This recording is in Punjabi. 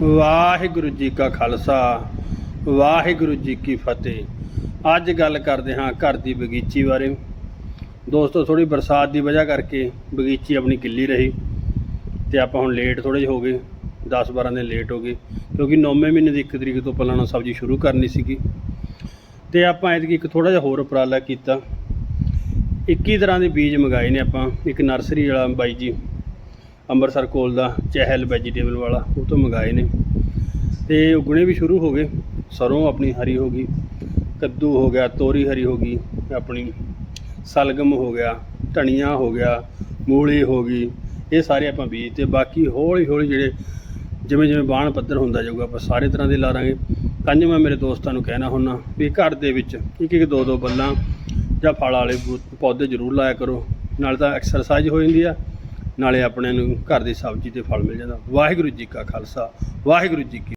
ਵਾਹਿਗੁਰੂ ਜੀ ਕਾ ਖਾਲਸਾ, ਵਾਹਿਗੁਰੂ ਜੀ ਕੀ ਫਤਿਹ। ਅੱਜ ਗੱਲ ਕਰਦੇ ਹਾਂ ਘਰ ਦੀ ਬਗੀਚੀ ਬਾਰੇ। ਦੋਸਤੋ ਥੋੜੀ ਬਰਸਾਤ ਦੀ ਵਜ੍ਹਾ ਕਰਕੇ ਬਗੀਚੀ ਆਪਣੀ ਗਿੱਲੀ ਰਹੀ ਤੇ ਆਪਾਂ ਹੁਣ ਲੇਟ ਥੋੜੇ ਜਿਹੇ ਹੋ ਗਏ 10 12 ਦਿਨ ਲੇਟ ਹੋ ਗਏ, ਕਿਉਂਕਿ 9ਵੇਂ ਮਹੀਨੇ ਦੀ 1 ਤਰੀਕ ਤੋਂ ਪਹਿਲਾਂ ਨਾਲ ਸਬਜ਼ੀ ਸ਼ੁਰੂ ਕਰਨੀ ਸੀਗੀ। ਤੇ ਆਪਾਂ ਐਤਕੀ ਇੱਕ ਥੋੜਾ ਜਿਹਾ ਹੋਰ ਉਪਰਾਲਾ ਕੀਤਾ। 21 ਤਰ੍ਹਾਂ ਦੇ ਬੀਜ ਮੰਗਾਏ ਨੇ ਆਪਾਂ, ਇੱਕ ਨਰਸਰੀ ਵਾਲਾ ਬਾਈ ਜੀ। ਅੰਮ੍ਰਿਤਸਰ ਕੋਲ ਦਾ ਚਹਿਲ ਵੈਜੀਟੇਬਲ ਵਾਲਾ, ਉਹ ਤੋਂ ਮੰਗਾਏ ਨੇ। ਤੇ ਉਗਣੇ ਵੀ ਸ਼ੁਰੂ ਹੋ ਗਏ। ਸਰੋਂ ਆਪਣੀ ਹਰੀ ਹੋ ਗਈ, ਕੱਦੂ ਹੋ ਗਿਆ, ਤੋਰੀ ਹਰੀ ਹੋ ਗਈ, ਆਪਣੀ ਸਲਗਮ ਹੋ ਗਿਆ, ਧਨੀਆ ਹੋ ਗਿਆ, ਮੂਲੀ ਹੋ ਗਈ, ਇਹ ਸਾਰੇ ਆਪਾਂ ਬੀਜ ਤੇ ਬਾਕੀ ਹੌਲੀ ਹੌਲੀ ਜਿਹੜੇ ਜਿਵੇਂ ਜਿਵੇਂ ਬਾਣ ਪੱਧਰ ਹੁੰਦਾ ਜਾਊਗਾ, ਆਪਾਂ ਸਾਰੇ ਤਰ੍ਹਾਂ ਦੇ ਲਾ ਤਾਂ ਕੰਜ ਮੈਂ ਮੇਰੇ ਦੋਸਤਾਂ ਨੂੰ ਕਹਿਣਾ ਹੁੰਨਾ ਵੀ ਘਰ ਦੇ ਵਿੱਚ ਇੱਕ ਇੱਕ ਦੋ ਦੋ ਬੱਲਾਂ ਜਾਂ ਫਲ ਵਾਲੇ ਪੌਦੇ ਜ਼ਰੂਰ ਲਾਇਆ ਕਰੋ। ਨਾਲ ਤਾਂ ਐਕਸਰਸਾਈਜ਼ ਹੋ ਜਾਂਦੀ ਆ। ਨਾਲੇ ਆਪਣੇ ਨੂੰ ਘਰ ਦੀ ਸਬਜ਼ੀ ਤੇ ਫਲ ਮਿਲ ਜਾਂਦਾ। ਵਾਹਿਗੁਰੂ ਜੀ ਕਾ ਖਾਲਸਾ, ਵਾਹਿਗੁਰੂ ਜੀ ਕੀ